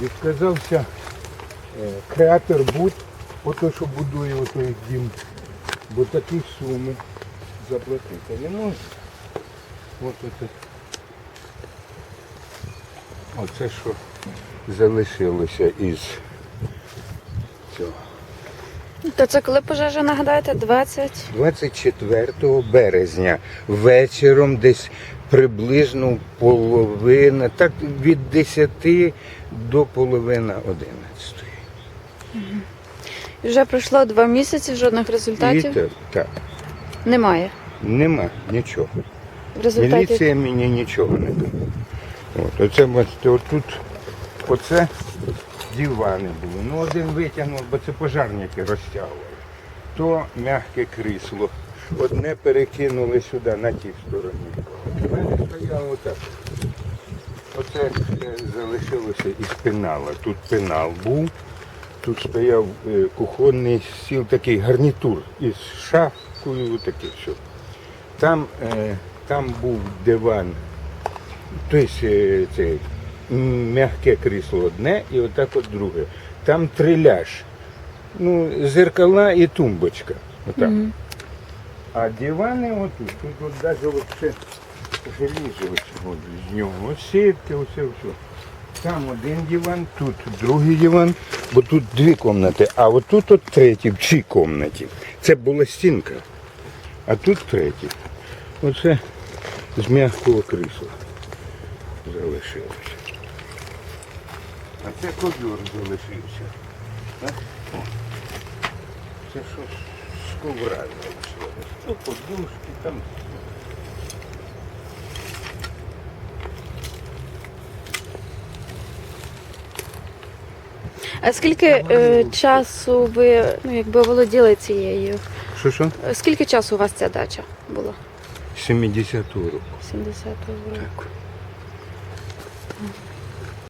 відказався е, креатор Буд, ото що будує отой дім, бо такі суми заплатити не може. От оце. Оце що залишилося із цього. То це коли пожежа, нагадаєте? 20? 24 березня вечором десь приблизно половина, так від 10 до половини 11. І Вже пройшло два місяці, жодних результатів І так, немає. нема нічого. В результаті Міліція мені нічого не. От, оце, бачите, отут, оце дивани були. Ну, один витягнув, бо це пожарники розтягували. То м'яке крісло. Одне перекинули сюди, на тій стороні. У мене стояло отак. Оце е, залишилося із пенала. Тут пенал був, тут стояв е, кухонний стіл, такий гарнітур із шафкою, таке все. Там, е, там був диван, тобто це, м'яке крісло одне і отак от друге. Там триляж. Ну, зеркала і тумбочка. Отак. А дивани отут, тут от навіть желізо от з нього. Сітки, оце все. Там один диван, тут другий диван, бо тут дві кімнати, а отут от третій, в цій кімнаті. Це була стінка, а тут третій. Оце з м'якого крісла залишилося. А це ковер залишився. Так? О. Це що з ковра залишилося. Ну, подушки там. А скільки е, часу ви ну, якби володіли цією? Що що? Е, Скільки часу у вас ця дача була? 70-го року. 70-го року. Так.